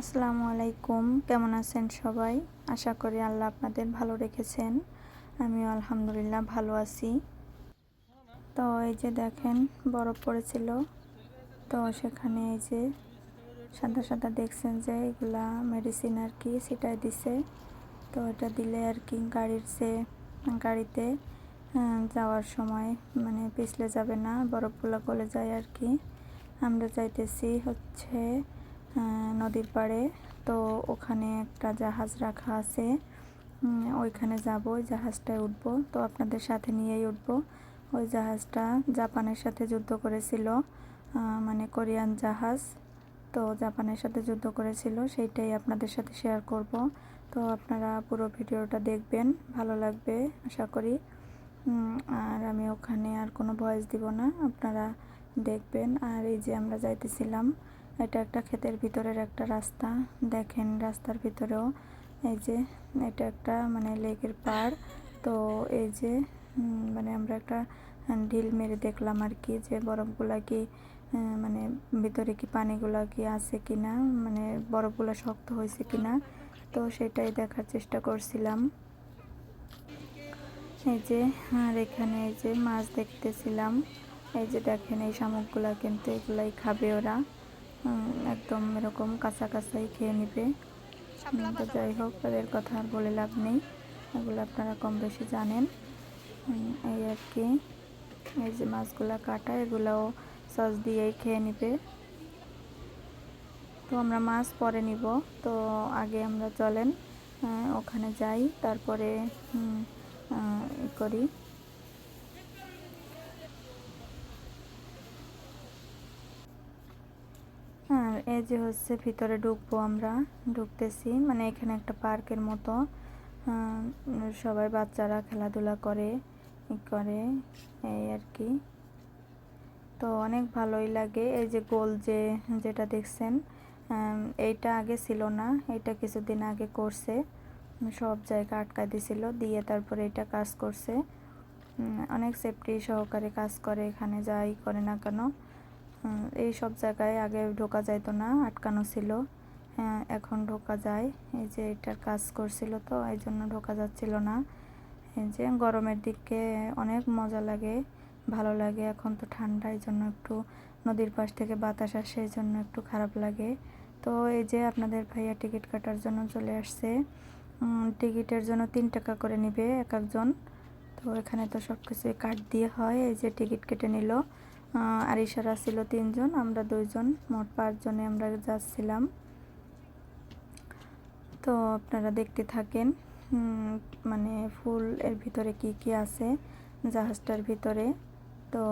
আসসালামু আলাইকুম। কেমন আছেন সবাই? আশা করি আল্লাহ আপনাদের ভালো রেখেছেন। আমিও আলহামদুলিল্লাহ ভালো আছি। তো এই যে দেখেন, বরফ পড়েছিল। তো সেখানে এই যে সাদা সাদা দেখছেন যে এগুলা মেডিসিন আর কি সেটাই দিছে। তো এটা দিলে আর কি গাড়ির যে, গাড়িতে যাওয়ার সময় মানে পিছলে যাবে না, বরফগুলো গলে যায় আর কি। আমরা চাইতেছি হচ্ছে নদীর পাড়ে। তো ওখানে একটা জাহাজ রাখা আছে। ওইখানে যাব, ওই জাহাজটায় উঠবো। তো আপনাদের সাথে নিয়েই উঠবো। ওই জাহাজটা জাপানের সাথে যুদ্ধ করেছিল মানে কোরিয়ান জাহাজ। তো জাপানের সাথে যুদ্ধ করেছিল, সেইটাই আপনাদের সাথে শেয়ার করব। তো আপনারা পুরো ভিডিওটা দেখবেন, ভালো লাগবে, আশা করি। আর আমি ওখানে আর কোনো ভয়েস দিব না, আপনারা দেখবেন। আর এই যে আমরা যাইতেছিলাম এটা একটা ক্ষেতের ভিতরের একটা রাস্তা। দেখেন রাস্তার ভিতরেও এই যে এটা একটা মানে লেকের পাড়। তো এই যে মানে আমরা একটা ঢিল মেরে দেখলাম আর কি যে বরফগুলা কি মানে ভিতরে কি পানিগুলা কি আছে কিনা মানে বরফগুলা শক্ত হয়েছে কিনা। তো সেটাই দেখার চেষ্টা করছিলাম। এই যে, আর এখানে এই যে মাছ দেখতেছিলাম। এই যে দেখেন এই শামুকগুলা কিন্তু এগুলাই খাবে ওরা। একদম এরকম কাঁচা কাঁচাই খেয়ে নেবে। তো যাই হোক তাদের কথা আর বলে লাভ নেই। এগুলো আপনারা কম বেশি জানেন। এই আর কি। এই যে মাছগুলা কাটা এগুলাও সস দিয়েই খেয়ে নেবে। তো আমরা মাছ পরে নিব। তো আগে আমরা চলেন ওখানে যাই তারপরে করি আর যে হচ্ছে ভিতরে ঢুকবো আমরা, ঢুকতেছি। মানে এখানে একটা পার্কের মতো। সবাই বাচ্চারা খেলাধুলা করে করে, এই আর কি। তো অনেক ভালোই লাগে। এই যে গোল যে, যেটা দেখছেন এইটা আগে ছিল না। এটা কিছুদিন আগে করছে। সব জায়গা আটকা দিছিল, দিয়ে তারপরে এটা কাজ করছে। অনেক সেফটি সহকারে কাজ করে, এখানে যাই করে না কেন। এই সব জায়গায় আগে ঢোকা যাইতো না আটকানো ছিল। হ্যাঁ, এখন ঢোকা যায়। এই যে এটার কাজ করছিল তো এই জন্য ঢোকা যাচ্ছিল না। এই যে গরমের দিকে অনেক মজা লাগে ভালো লাগে। এখন তো ঠান্ডা এই জন্য একটু নদীর পাশ থেকে বাতাস আসে এই জন্য একটু খারাপ লাগে। তো এই যে আপনাদের ভাইয়া টিকিট কাটার জন্য চলে আসছে। টিকিটের জন্য তিন টাকা করে নিবে এক একজন। তো এখানে তো সব কিছু কার্ড দিয়ে হয় এই যে টিকিট কেটে নিল। আর ইশারা ছিল তিনজন, আমরা দুইজন, মোট পাঁচজনে আমরা যাচ্ছিলাম। তো আপনারা দেখতে থাকেন মানে ফুল এর ভিতরে কি কি আছে, জাহাজটার ভিতরে। তো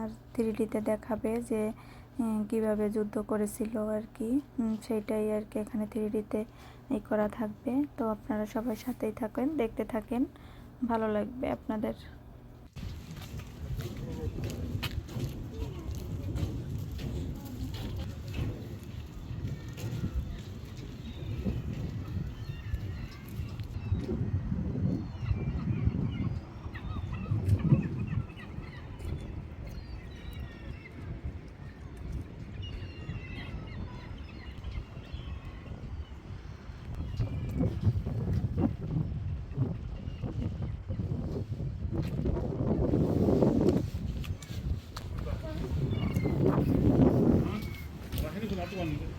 আর থ্রিডিতে দেখাবে যে কীভাবে যুদ্ধ করেছিল আর কি। সেইটাই আর কি এখানে থ্রিডিতে এই করা থাকবে। তো আপনারা সবাই সাথেই থাকেন, দেখতে থাকেন। ভালো লাগবে আপনাদের। one.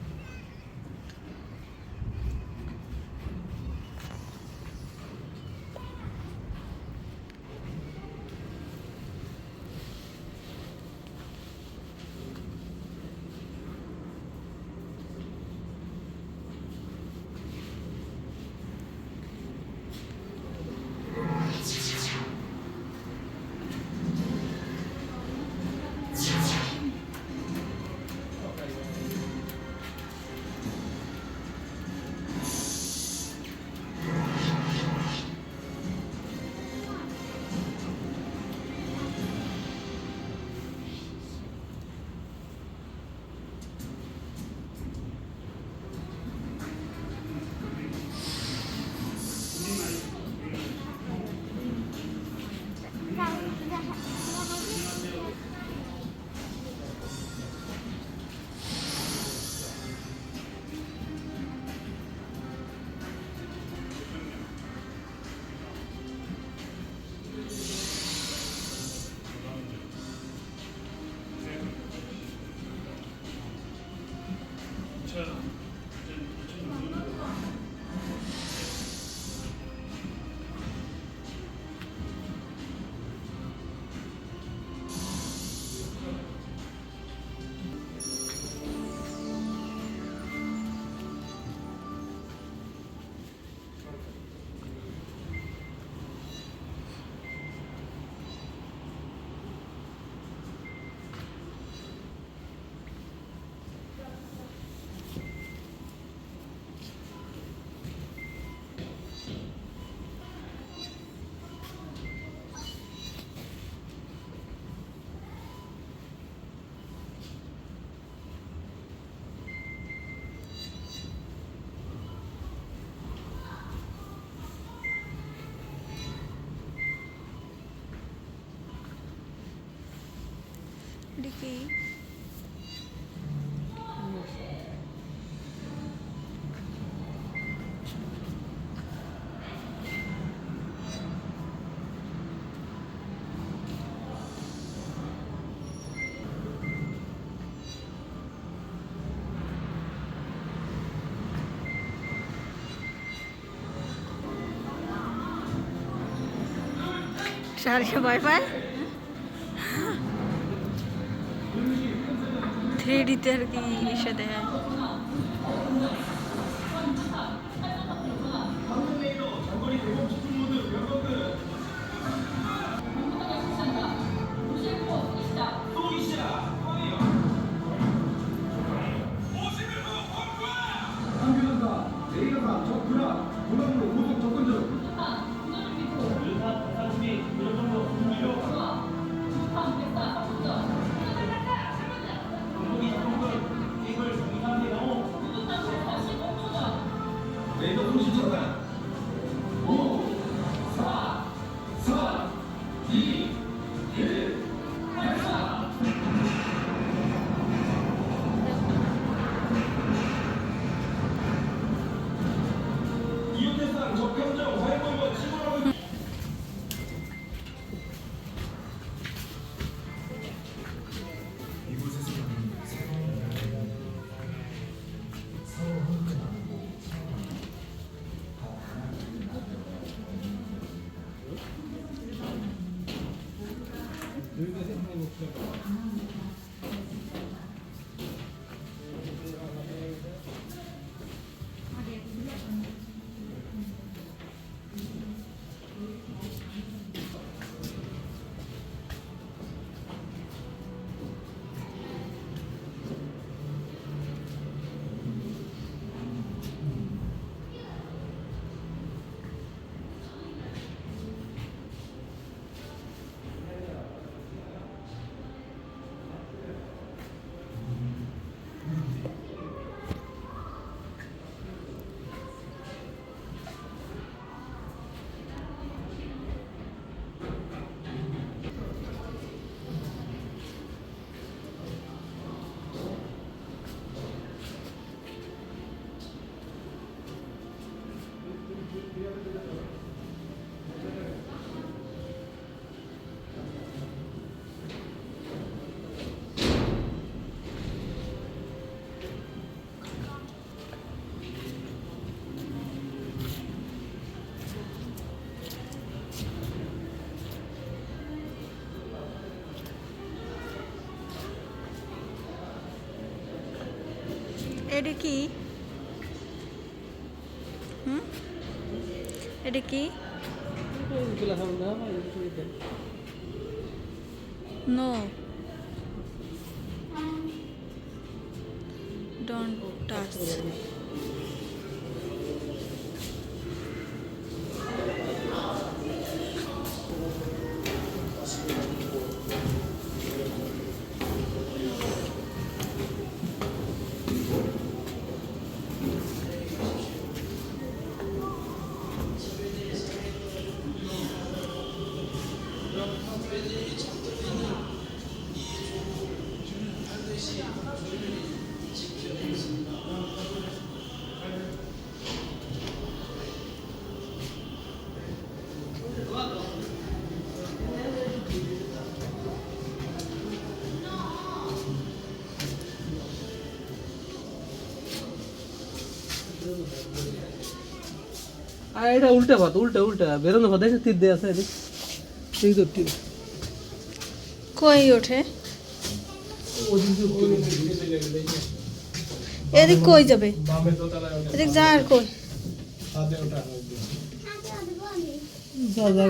Sure. দেখি। সারকে ভয় পায়? 고 왔는데. এটা কি সারিয়া ওয়াইফাই থ্রি ডিতে আর কি ইসে দেয় 한교전사 제1가사 적구라 공항으로 고속 접근중 레 여기가 생산이 필요하다. এটা কি? হুম? এটা কি? নো ডোন্ট টাচ আর এটা উল্টে ভাত উল্টে উল্টে। বেরোনো ভাত দেখে তীর দিয়ে আছে এই তো তীর কই ওঠে? এদিক কই যাবে? এদিক যা আর কই? যা যা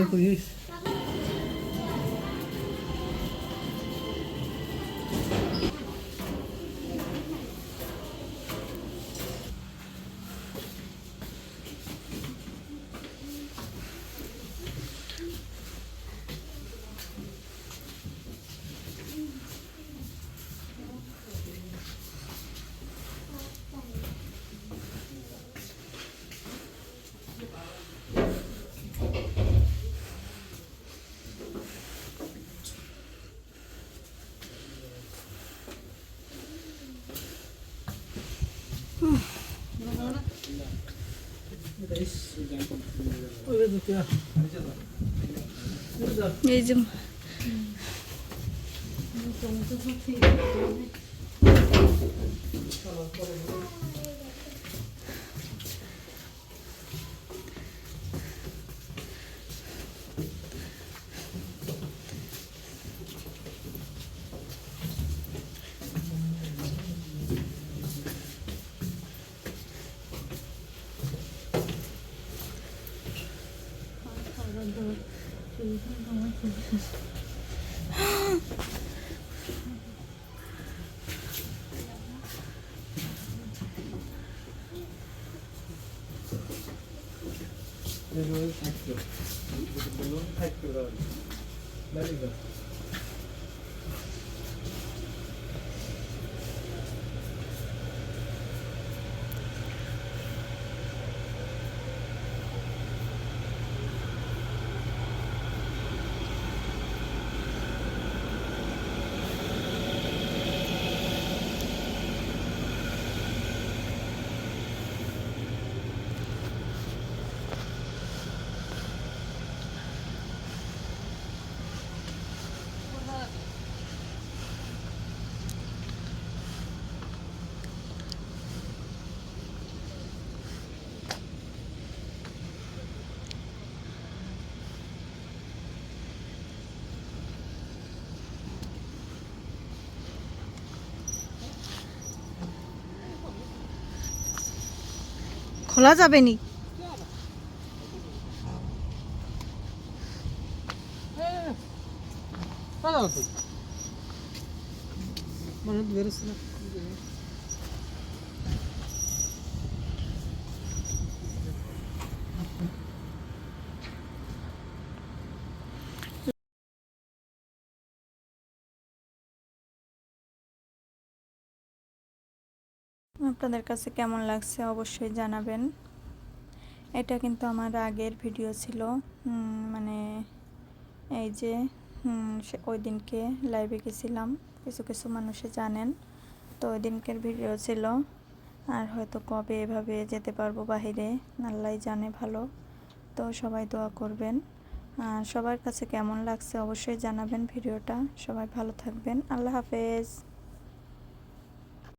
Necim. Tamam, tamam. করিস ওই যে তুই এই যে খোলা যাবে নি? মানে বেরোচ্ছে আপনাদের কাছে কেমন লাগছে অবশ্যই জানাবেন। এটা কিন্তু আমার আগের ভিডিও ছিল। মানে এই যে ওই দিনকে লাইভে গেছিলাম। কিছু কিছু মানুষে জানেন, তো ওই দিনকের ভিডিও ছিল। আর হয়তো কবে এভাবে যেতে পারব বাহিরে আল্লাহ জানে ভালো। তো সবাই দোয়া করবেন। আর সবার কাছে কেমন লাগছে অবশ্যই জানাবেন ভিডিওটা সবাই ভালো থাকবেন। আল্লাহ হাফেজ।